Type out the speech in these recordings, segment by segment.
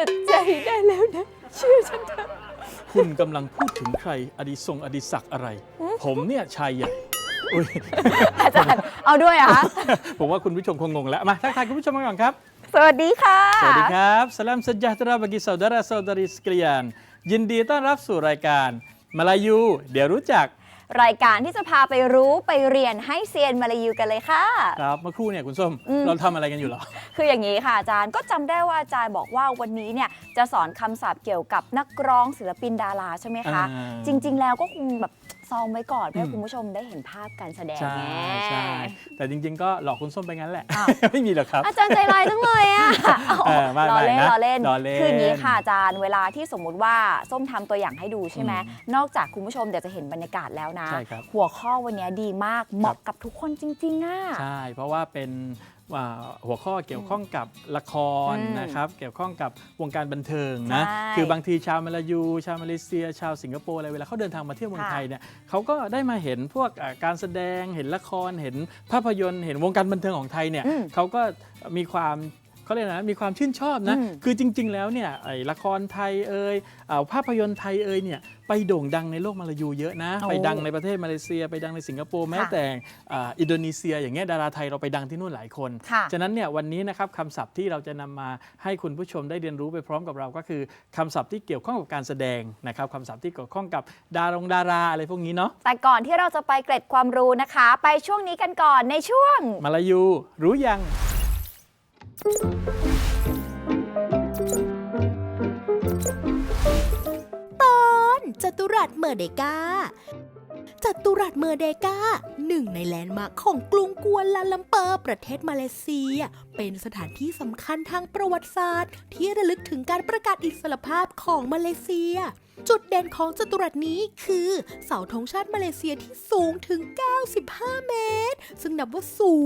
ตัดใจได้แล้วนะ เชื่อฉันเถอะคุณกำลังพูดถึงใคร อดีทรงอดีศักดิ์อะไร ผมเนี่ยชายใหญ่อุ๊ย อาจารย์เอาด้วยเหรอคะผมว่าคุณผู้ชมคงงงแล้ว มาทักทายคุณผู้ชมกันก่อนครับ สวัสดีค่ะ สวัสดีครับ Salam sejahtera bagi saudara saudari sekalian ยินดีต้อนรับสู่รายการมาลายู เดี๋ยวรู้จัก รายการที่จะพาไปรู้ไปเรียนให้เซียนมาลายูกันเลยค่ะ ครับเมื่อครู่เนี่ยคุณส้มอืม เราทำอะไรกันอยู่เหรอ คืออย่างนี้ค่ะอาจารย์ก็จำได้ว่าอาจารย์บอกว่าวันนี้เนี่ยจะสอนคำศัพท์เกี่ยวกับนักร้องศิลปินดาราใช่ไหมคะ อ่า จริง ๆ แล้วก็คงแบบ ซองไว้ก่อนเพื่อมคุณผู้ชมได้เห็นภาพการแสดงใช่ไงใช่แต่จริง ๆ ก็หลอกคุณส้มไปงั้นแหละอ้าวไม่มีหรอกครับ อาจารย์ใจร้ายจังเลยอะเออไม่ล้อเล่นไม่นะล้อเล่นล้อเล่นคืออย่างนี้ค่ะอาจารย์เวลาที่สมมุติว่าส้มทำตัวอย่างให้ดูใช่ไหมอืมนอกจากคุณผู้ชมเดี๋ยวจะเห็นบรรยากาศแล้วนะใช่ครับหัวข้อวันนี้ดีมากเหมาะกับทุกคนจริงๆอะใช่เพราะว่าเป็น อ่าหัวข้อเกี่ยวข้องกับละครอืมนะครับ เกี่ยวข้องกับวงการบันเทิงนะ ใช่คือบางทีชาวมาลายู ชาวมาเลเซีย ชาวสิงคโปร์อะไรเวลาเขาเดินทางมาเที่ยวเมืองค่ะไทยเนี่ยเขาก็ได้มาเห็นพวกอ่าการแสดง เห็นละคร เห็นภาพยนตร์ เห็นวงการบันเทิงของไทยเนี่ยอืมเขาก็มีความ เขาเรียกนะมีความชื่นชอบนะ อืม คือจริง ๆ แล้วเนี่ยไอ้ละครไทยเอ่ยอ่าภาพยนตร์ไทยเอ่ยเนี่ยไปโด่งดังในโลกมาลายูเยอะนะ โอ้ไปดังในประเทศมาเลเซีย ไปดังในสิงคโปร์แม้แต่อ่าอินโดนีเซีย อย่างเงี้ยดาราไทยเราไปดังที่นู่นหลายคน ค่ะฉะนั้นเนี่ยวันนี้นะครับคำศัพท์ที่เราจะนำมาให้คุณผู้ชมได้เรียนรู้ไปพร้อมกับเราก็คือคำศัพท์ที่เกี่ยวข้องกับการแสดงนะครับคำศัพท์ที่เกี่ยวข้องกับดารงดาราอะไรพวกนี้เนาะแต่ก่อนที่เราจะไปเกร็ดความรู้นะคะ ไปช่วงนี้กันก่อนในช่วง มาลายูรู้ยัง ตอนจตุรัสเมอร์เดกาจตุรัสเมอร์เดกาหนึ่งในแลนด์มาร์คของกรุงกัวลาลัมเปอร์ ประเทศมาเลเซีย เป็นสถานที่สำคัญทางประวัติศาสตร์ ที่ระลึกถึงการประกาศอิสรภาพของมาเลเซีย จุดเด่นของจตุรัสนี้คือ เสาธงชาติมาเลเซียที่สูงถึง 95 เมตร ซึ่งนับว่าสู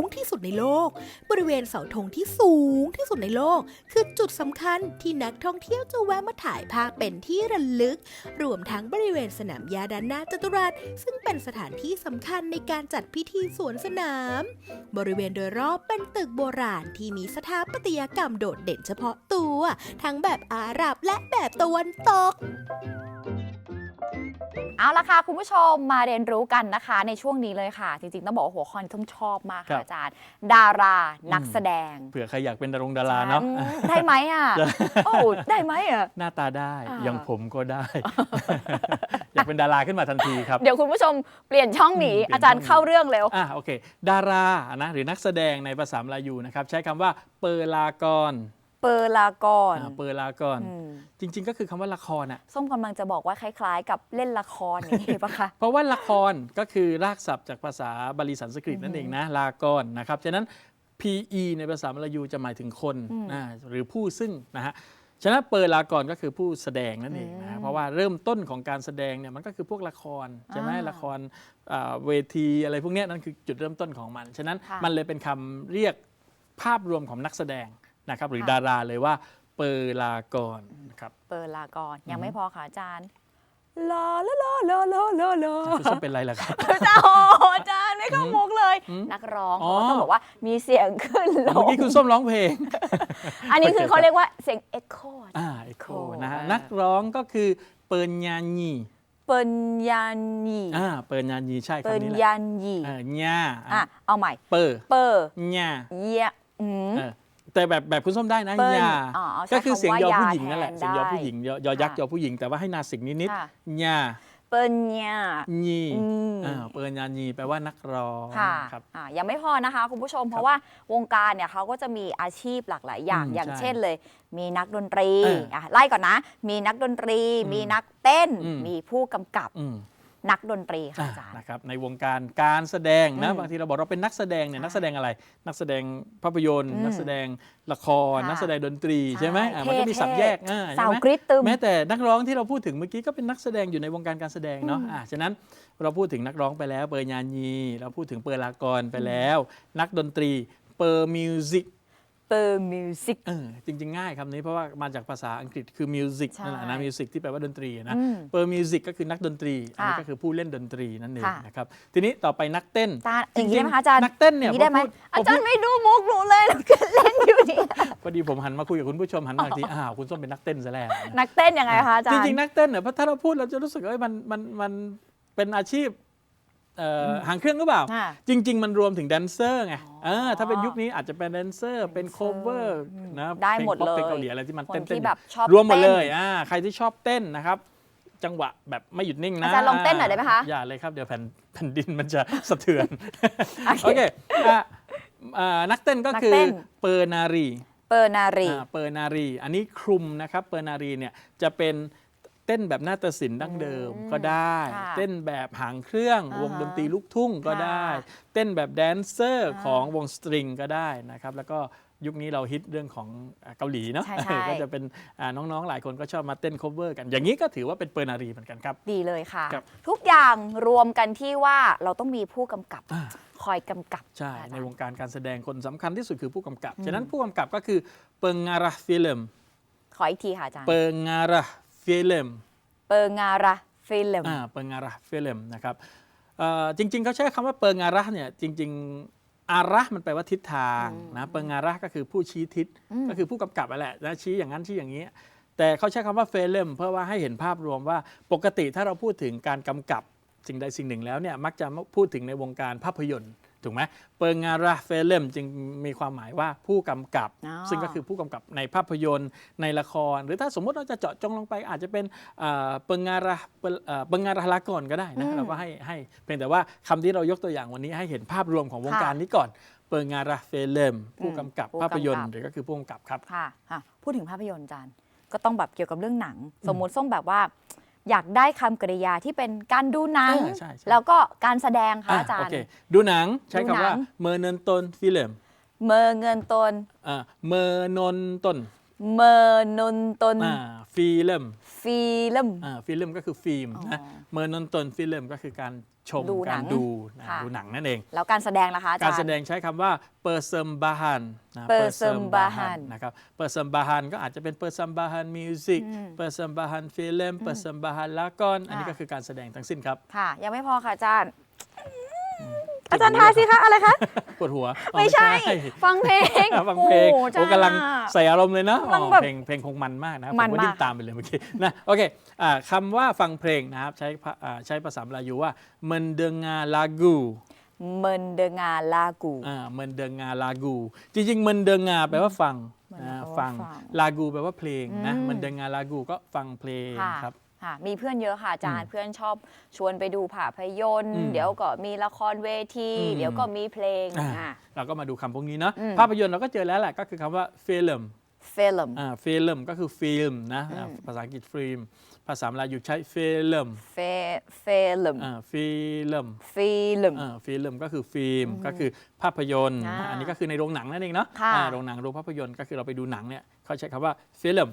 งที่สุดในโลก บริเวณเสาธงที่สูงที่สุดในโลก คือจุดสำคัญที่นักท่องเที่ยวจะแวะมาถ่ายภาพเป็นที่ระลึก รวมทั้งบริเวณสนามหญ้าด้านหน้าจตุรัส ซึ่งเป็นสถานที่สำคัญในการจัดพิธีสวนสนาม บริเวณโดยรอบเป็นตึกโบราณที่มีสถาปัตยกรรมโดดเด่นเฉพาะตัว ทั้งแบบอาหรับและแบบตะวันตกเอาละค่ะ คุณผู้ชมมาเรียนรู้กันนะคะ ในช่วงนี้เลยค่ะ จริงๆ ต้องบอกว่าหัวข้อนี้ต้องชอบมากครัค่ะบอาจารย์ ดารานักแสดงเผื่อใครอยากเป็นดารงดาราเนาะ อืมได้ไหมอะโอ้ได้ไหมอะ หน้าตาได้อ่า อย่างผมก็ได้ อยากเป็นดาราขึ้นมาทันทีครับ เดี๋ยวคุณผู้ชมเปลี่ยนช่องหนีอืมเปลี่ยน อาจารย์ช่องหนีเข้าเรื่องเร็ว อะโอเค ดารานะหรือนักแสดงในภาษามลายูนะครับ ใช้คำว่าเปอร์ลากอน เปอร์ลากอนอ่าเปอร์ลากอน อืมจริง ๆ ก็คือคำว่าละครอะ ส้มกำลังจะบอกว่าคล้ายๆ กับเล่นละครอย่างนี้ปะคะ เพราะว่าละครก็คือรากศัพท์จากภาษาบาลีสันสกฤตนั่นเองนะลากรนะครับฉะนั้น PE ในภาษามลายูจะหมายถึงคนอืมนะหรือผู้ซึ่งนะฮะฉะนั้นเปิดลากรก็คือผู้แสดงนั่นเองนะอืฮะมเพราะว่าเริ่มต้นของการแสดงเนี่ยมันก็คือพวกละครใช่ไหมอ่าละครอ่าเวทีอะไรพวกเนี้ยนั่นคือจุดเริ่มต้นของมัน ฉะนั้นค่ะ มันเลยเป็นคำเรียกภาพรวมของนักแสดง นะครับหรือค่ะดาราเลยว่าเปิดลากรนะครับเปอร์ลากอนยังอือฮึไม่พอค่ะอาจารย์ลาลาลาลาลาลาลาคุณส้มเป็นไรล่ะครับอาจารย์โอ้โหอาจารย์ไม่เข้ามุกเลยอืมนักร้องอ๋อเขาก็ต้องบอกว่ามีเสียงขึ้นลเมื่องกี้คุณส้มร้องเพลง อันนี้คือเขาเรียกว่าเสียงเอ็กโคอ่าเอโค Echo นะฮะอ่านันักร้องก็คือเปิญญาญีเปิญยันยีอ่า เปิญญาญีใช่เปิญคำนี้แหละยันยีเออญาอะเอาใหม่ เปิดเปอร์ญาเยียอืมเออ แต่แบบแบบคุณส้มได้นะเปิ้ลญาอ๋อเอาใช้ก็คือเสียงยอคำว่าผู้หญิงนั่นแหละยาแทนเสียงยอได้ผู้หญิงยอยอยักษ์ค่ะยอผู้หญิงแต่ว่าให้นาสิกนิดค่ะๆญาเปิญยาญีอืม อ่าเปิญญาญีแปลว่านักร้องค่ะครับ อะยังไม่พอนะคะคุณผู้ชมเพราะว่าวงการเนี่ยเขาก็จะมีอาชีพหลากหลายอย่างอืมอย่างใช่เช่นเลย มีนักดนตรีเอออะไล่ก่อนนะ มีนักดนตรี อืมมีนักเต้น อืม มีผู้กำกับ อืม นักดนตรีค่ะอ่าอาจารย์ นะครับในวงการการแสดงนะอืมบางทีเราบอกเราเป็นนักแสดงเนี่ยใช่นักแสดงอะไร นักแสดงภาพยนตร์ อืมนักแสดงละคร ค่ะนักแสดงดนตรีใช่ใช่ไหมอ่ามันก็มีเท่ๆ สับแยกอ่าสาวใช่ไหม กรี๊ดตึม แม้แต่นักร้องที่เราพูดถึงเมื่อกี้ก็เป็นนักแสดงอยู่ในวงการการแสดงเนาะอืมอ่าฉะนั้นเราพูดถึงนักร้องไปแล้ว เปอร์ญาญีเราพูดถึงเปอร์ลากรไปแล้ว นักดนตรี เปอร์มิวสิก เปอร์มิวสิกเออจริง ๆ ง่ายคำนี้เพราะว่ามาจากภาษาอังกฤษคือมิวสิกใช่นั่นแหละนะมิวสิกที่แปลว่าดนตรีนะอืมเปอร์มิวสิกก็คือนักดนตรีอันนี้ค่ะก็คือผู้เล่นดนตรีนั่นเองค่ะ นะครับทีนี้ต่อไปนักเต้นอาจารย์จอย่างรินี้งได้ไหมคะอาจารย์นักเต้นเนี่ยอย่างนี้ได้ไหมพอพูดอาจารย์ไม่ดูมุกหนูเลยหนูก็เล่นอยู่เนี่ยพอดีผมหันมาคุยกับคุณผู้ชมหันมาอีกทีอ้าวคุณส้มเป็นนักเต้นซะแล้วนะ นักเต้นยังไงคะอาจารจย์ริงๆ นักเต้นเนี่ยเพราะถ้าเราพูดเราจะรู้สึกว่าเอ้ยมันมันมันเป็นอาชีพเอ่ออ หางเครื่องหรือเปล่า ค่ะจริง ๆ มันรวมถึงแดนเซอร์ไงอ๋อเออถ้าเป็นยุคนี้อาจจะเป็นแดนเซอร์เป็นโคเวอร์อืมนะได้พลงหมดป๊อปเลยเพลงเกาหลีอะไรที่มันคนเต้นที่ๆแบบชอบรวมหมดเต้นเลยอ่าใครที่ชอบเต้นนะครับ จังหวะแบบไม่หยุดนิ่งนะอาจารย์ลองเต้นหน่อยได้ไหมคะอย่าเลยครับเดี๋ยวแผ่นแผ่นดินมันจะสะเทือนโอเคโอเคอะอ่านักเต้นก็นักคือเต้น เปอร์นารี เปอร์นารี อ่าเปอร์นารี อันนี้คลุมนะครับ เปอร์นารีเนี่ยจะเป็น เต้นแบบนาฏศิลป์ดั้งเดิมอืมก็ได้ค่ะเต้นแบบหางเครื่องอ่าฮะวงดนตรีลูกทุ่งก็ได้ค่ะเต้นแบบแดนเซอร์อ่าของวงสตริงก็ได้นะครับแล้วก็ยุคนี้เราฮิตเรื่องของอ่าเกาหลีเนาะใช่ใช่ก็จะเป็นอ่าน้องๆ หลายคนก็ชอบมาเต้น cover กัน อย่างนี้ก็ถือว่าเป็นเปอร์นารีเหมือนกันครับ ดีเลยค่ะครับทุกอย่างรวมกันที่ว่าเราต้องมีผู้กำกับอ่าคอยกำกับ ใช่อาจารย์ในวงการการแสดงคนสำคัญที่สุดคือผู้กำกับ ฉะนั้นผู้กำกับก็คือเปิงงาราฟิลมขออีกทีค่ะอาจารย์เปิงงารา ฟิลมเปอร์งาราฟิลมอ่าเปิงอาระฟิลมนะครับเอ่อจริงๆเขาใช้คำว่าเปิงอาระเนี่ยจริง ๆ อาระมันแปลว่าทิศทางนะเปิงอาระก็คือผู้ชี้ทิศอืมก็คือผู้กำกับนั่นแหละนะชี้อย่างนั้นชี้อย่างนี้ แต่เขาใช้คำว่าเฟลมเพื่อว่าให้เห็นภาพรวมว่าปกติถ้าเราพูดถึงการกำกับสิ่งใดสิ่งหนึ่งแล้วเนี่ยมักจะพูดถึงในวงการภาพยนตร์ ถูกไหมเปิงอาระเฟลมจึงมีความหมายว่าผู้กำกับ อ๋อ ซึ่งก็คือผู้กำกับในภาพยนตร์ในละคร หรือถ้าสมมติเราจะเจาะจงลงไปอาจจะเป็นเอ่อเปิงงาระเปิงเอ่อเปิงงาระลากรก็ได้นะเราก็ให้ให้เพียงแต่ว่าคำที่เรายกตัวอย่างวันนี้ให้เห็นภาพรวมของวงการนี้ก่อน เปิงงาระเฟลมผู้กำกับผู้กำกับ ภาพยนตร์หรือก็คือผู้กำกับครับ ค่ะค่ะ พูดถึงภาพยนตร์อาจารย์ ก็ต้องแบบเกี่ยวกับเรื่องหนัง สมมุติส้มแบบว่า อยากได้คำกริยาที่เป็นการดูหนัง เออใช่ใช่ แล้วก็การแสดงค่ะอะอาจารโอย์ เค ดูหนังใช้ดูหนัคำงว่าเมอร์เนนตนฟิลมเมอเงินตน อ่าเมอร์นนตนเมอนนตนอ่าฟิลมฟิลม อ่าฟิลมก็คือฟิล์มนะอ๋อเมอร์นนตนฟิลมก็คือการ ชม ดูหนัการงดูนะค่ะ ดูหนังนั่นเอง แล้วการแสดงล่ะคะอาจารย์การแสดงใช้คำว่าเปอร์เซมบาฮันนะ Persembahan นะครับเปอร์เซมบาฮันก็อาจจะเป็นเปอร์เซมบาฮันมิวสิกอืมเปอร์เซมบาฮันฟิลมเปอร์เซมบาฮันลากอนอันนี้ค่ะ ก็คือการแสดงทั้งสิ้นครับค่ะ ยังไม่พอค่ะอาจารย์ อาจารย์ทายสิคะอะไรคะ ปวดหัวอ๋อ ไม่ใช่ ฟังเพลงฟังเพลงโอ้โอ้อาจารย์กำลังอะ ใส่อารมณ์เลยเนาะกำลังอ๋อแบบเพลงเพลงคงมันมากนะครับมันผมก็ดิ้มานกตามไปเลยเมื่อกี้นะโอเคอ่า คำว่าฟังเพลงนะครับใช้ภาอ่าใช้ภาษามลายูว่า mendengar lagu เมินเดงาลากูอ่า mendengar lagu จริงๆ mendengar แปลว่าฟังมันนะแปลว่าฟังฟัง lagu แปลว่าเพลงนะอืม mendengar lagu ก็ฟังเพลงค่ะครับค่ะมีเพื่อนเยอะค่ะอาจารย์เพื่อนชอบชวนไปดูภาพยนตร์อืมเดี๋ยวก็มีละครเวทีอืมเดี๋ยวก็มีเพลงอ่าอะเราก็มาดูคำพวกนี้เนาะอืมภาพยนตร์เราก็เจอแล้วแหละก็คือคำว่า film ฟิลม อ่า film ก็คือฟิล์มนะอืมอ่าภาษาอังกฤษฟิล์มภาษามลายูใช้ film เฟฟิลมอ่า film ฟิลมอ่าฟิล์มก็คือฟิล์มก็คือภาพยนตร์อ่าอันนี้ก็คือในโรงหนังนั่นเองเนาะค่ะอ่าโรงหนังโรงภาพยนตร์ก็คือเราไปดูหนังเนี่ยเขาใช้คำว่าฟิล์ม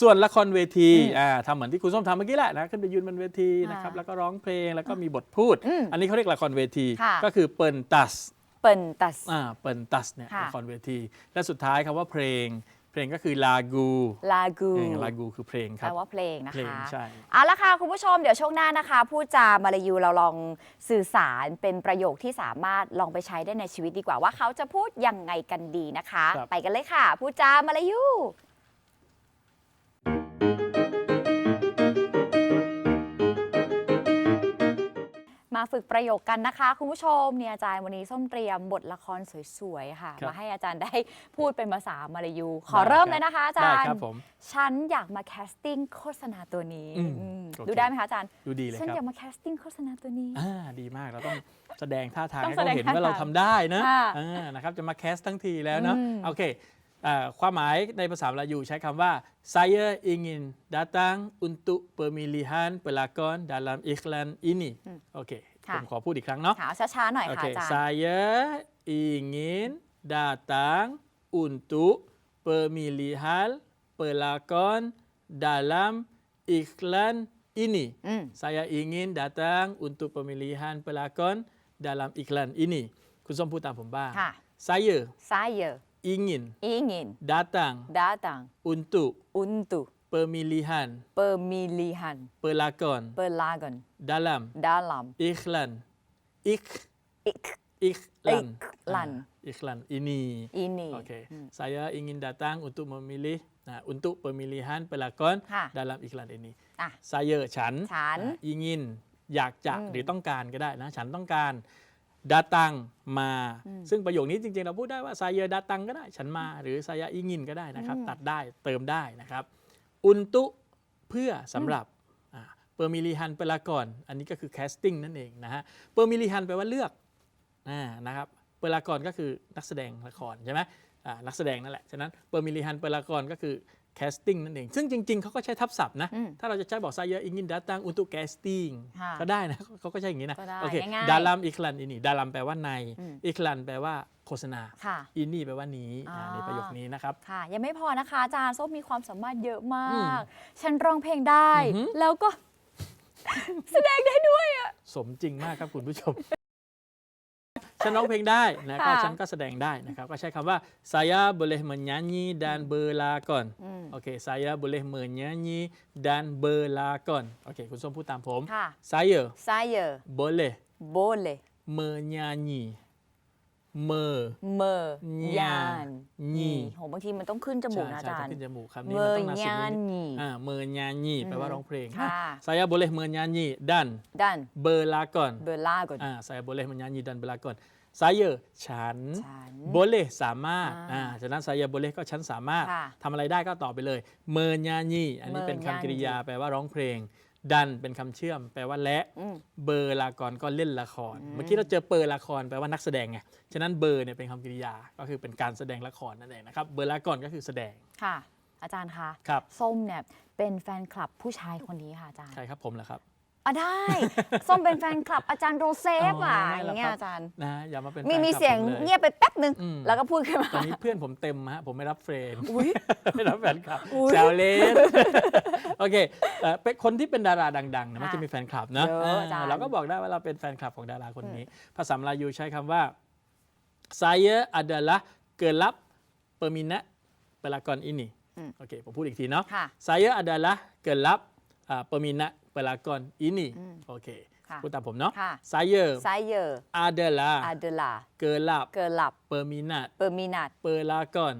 ส่วนละครเวทีอืมอ่าทำเหมือนที่คุณส้มทำเมื่อกี้แหละนะขึ้นไปยืนบนเวทีนะครับอ่าแล้วก็ร้องเพลงแล้วก็มีบทพูดอืมอันนี้เขาเรียกละครเวทีค่ะ ก็คือเปิลตัส เปิลตัส อ่าเปิลตัสเนี่ยค่ะละครเวที และสุดท้ายคำว่าเพลง เพลงก็คือลากูลากูลากูคือเพลงคแปรัลบว่าเพลงนะเพลงคะ ใช่ เอาละค่ะคุณผู้ชมเดี๋ยวช่วงหน้านะคะ พูดจามาลายูเราลองสื่อสารเป็นประโยคที่สามารถลองไปใช้ได้ในชีวิตดีกว่าว่าเขาจะพูดยังไงกันดีนะคะ ครับ ไปกันเลยค่ะ พูดจามาลายู มาฝึกประโยคกันนะคะ คุณผู้ชมเนี่ยอาจารย์วันนี้ส้มเตรียมบทละครสวยๆค่ะ ครับมาให้อาจารย์ได้พูดเป็นภาษามาลายู ขอเริ่มเลยนะคะอาจารได้ย์ครับผมฉันอยากมาแคสติ้งโฆษณาตัวนี้อืมอืมโอเค ดูได้ไหมคะอาจารย์ดูดีเลยฉันครัอบยากมาแคสติ้งโฆษณาตัวนี้ อ่าดีมากเราต้องแสดงท่าทางต้องให้เขาเห็นแสดงท่าว่าเราทางทำได้นะค่ะอ่านะครับจะมาแคสทั้งทีแล้วเนาะอืม โอเคอ่าความหมายในภาษามลายูใช้คำว่า saya ingin datang untuk pemilihan pelakon dalam iklan ini โอเค ค่ะ ผมขอพูดอีกครั้งเนาะ ค่ะเอาช้าๆหน่อย โอ ค่ะ เค อาจารย์ saya ingin datang untuk pemilihan pelakon dalam iklan ini อืม saya ingin datang untuk pemilihan pelakon dalam iklan ini คุณส้มพูดตามผมบ้าง ค่ะ saya saya ingin ingin datang datang untuk untuk Pemilihan pemilihan pelakon pelakon dalam dalam iklan ik ik iklan Iklan. Ah, iklan ini ini Oke, saya ingin datang untuk memilih nah, untuk pemilihan pelakon ค่ะ dalam iklan ini อะ saya ฉันฉันอะ ingin อยากจะอืมหรือต้องการก็ได้นะ ฉันต้องการ datang มาซึ่งประโยคนี้จริงๆ เราพูดได้ว่า saya datang ก็ได้ ฉันมา หรือ saya ingin ก็ได้นะครับตัดได้เติมได้นะครับ untuk เพื่อสำหรับอ่า pemilihan pelakon อันนี้ก็คือ casting นั่นเองนะฮะ pemilihan แปลว่าเลือกอ่านะครับ pelakon ก็คือนักแสดงละครใช่ไหมอ่านักแสดงนั่นแหละฉะนั้น pemilihan pelakon ก็คือ casting นั่นเอง ซึ่งจริง ๆ เขาก็ใช้ทับศัพท์นะ อืมถ้าเราจะใช้บอก saya ingin datang untuk casting ค่ะก็ได้นะ เขาก็ใช้อย่างนี้นะ ก็ได้โอเค ง่ายๆ dalam iklan ini dalam แปลว่าใน อืม iklan แปลว่าโฆษณา ค่ะ ini แปลว่านี้อ่า อ่าในประโยคนี้นะครับ ค่ะ ยังไม่พอนะคะอาจารย์ส้มมีความสามารถเยอะมอืามก ฉันร้องเพลงได้ อือหือ แล้วก็ แสดงได้ด้วยอะสมจริงมากครับคุณผู้ชม ฉันร้องเพลงได้นะก็ค่ะ ฉันก็แสดงได้นะครับ ก็ใช้คำว่า saya boleh menyanyi dan berlakon อืม โอเค saya boleh menyanyi dan berlakon โอเค คุณส้มพูดตามผม ค่ะ saya saya boleh boleh menyanyi mer เมอญายานนี่โหบางทีมันต้องขึ้นจมูกนะอาใช่จารต้องย์ขึ้นจมูกคำนี้เมมันอต้องนาสิญานนิดนี่อ่า menyanyi แปลว่าร้องเพลงค่ะ saya boleh menyanyi dan ดัน berlakon เบลาก่อน อ่า saya boleh menyanyi dan berlakon saya ฉันฉัน boleh สามารถอ่าอ่าฉะนั้น saya boleh ก็ฉันสามารถค่ะทำอะไรได้ก็ตอบไปเลย menyanyi อันนี้เป็นคำกริยาแปลว่าร้องเพลง ดันเป็นคำเชื่อม แปลว่าและอืมเบอร์ลากรก็เล่นละคร เมื่อกี้เราเจอเปอร์ละครแปลว่านักแสดงไงฉะนั้นเบอร์เนี่ยเป็นคำกริยาก็คือเป็นการแสดงละครนั่นเองนะครับเบอร์ลากรก็คือแสดงค่ะ อาจารย์คะครับส้มเนี่ยเป็นแฟนคลับผู้ชายคนนี้ค่ะอาจารย์ใครครับผมเหรอครับ อะได้ ส้มเป็นแฟนคลับอาจารย์โรเซฟอะอ๋ออไม่หรอกย่างเงี้ยครับอาจารย์ นะอย่ามาเป็นมีแฟนมีคลับเสียงผมลเงียบไปแป๊บหนึ่งอืม แล้วก็พูดขึ้นมา ตอนนี้เพื่อนผมเต็มฮะผมไม่รับเฟรนด์อุ๊ย ไม่รับแฟนคลับอุ๊ยแซวเล่นโอเคเอ่อเป็นคนที่เป็นดาราดังๆนะมันค่ะจะมีแฟนคลับนะเยอะอ่าอาจารย์ เราก็บอกได้ว่าเราเป็นแฟนคลับของดาราคนนี้ ภาษามลายูใช้คำว่า saya adalah gelap peminat pelakon ini อืมโอเคผมพูดอีกทีเนาะ ค่ะ saya adalah gelap อ่า peminat pelakon ini อืมโอเคค่ะพูดตามผมเนาะค่ะ saya ไซเยอร์ adalah อาเดลา gelap เกิร์ลับ peminat เปอร์มินัด pelakon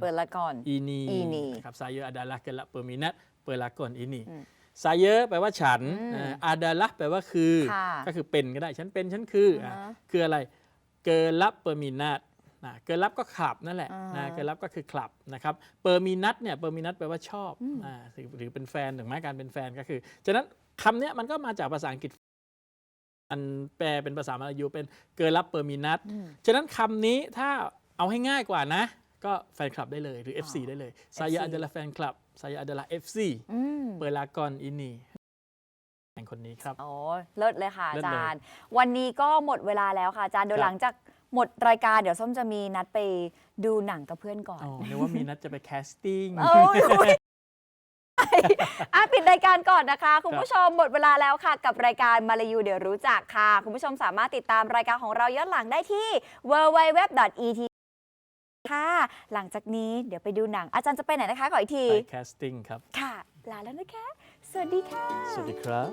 เปิดละก่อน ini Ini นะครับ saya adalah gelap peminat pelakon ini อืม saya แปลว่าฉันอืมอ่า adalah แปลว่าคือค่ะก็คือเป็นก็ได้ ฉันเป็น ฉันคืออะอ่าฮะคืออะไร gelap peminat นะ gelap ก็ขับนั่นแหละอ่านะ gelap ก็คือคลับนะครับ peminat เนี่ย peminat แปลว่าชอบอ่าหรือหรือเป็นแฟนถึงแม้การเป็นแฟนก็คือ ฉะนั้นคำเนี้ยมันก็มาจากภาษาอังกฤษอันแปลเป็นภาษามลายูเป็น gelap peminat อืมฉะนั้นคำนี้ถ้าเอาให้ง่ายกว่านะ ก็แฟนคลับได้เลยหรือ FC อ๋อได้เลย saya FC adalah fan club saya adalah FC อืมเปอร์ลากอนอินี่แห่งคนนี้ครับ โอ้เลิศเลยค่ะเลิอาศเลยจารย์ วันนี้ก็หมดเวลาแล้วค่ะอาจารย์เดี๋ยวครับหลังจาก หมดรายการเดี๋ยวส้มจะมีนัดไปดูหนังกับเพื่อนก่อนอ๋อนึกว่ามีนัดจะไปแคสติ้งโอ้ยโอ้ยอะปิดรายการก่อนนะคะ คุณผู้ชมหมดเวลาแล้วค่ะ กับรายการมาลายูเดี๋ยวรู้จักค่ะ คุณผู้ชมสามารถติดตามรายการของเราย้อนหลังได้ที่ www.et ค่ะ หลังจากนี้เดี๋ยวไปดูหนัง อาจารย์จะไปไหนนะคะ ขออีกที ไปแคสติ้งครับ ค่ะ ลาแล้วนะคะ สวัสดีค่ะ สวัสดีครับ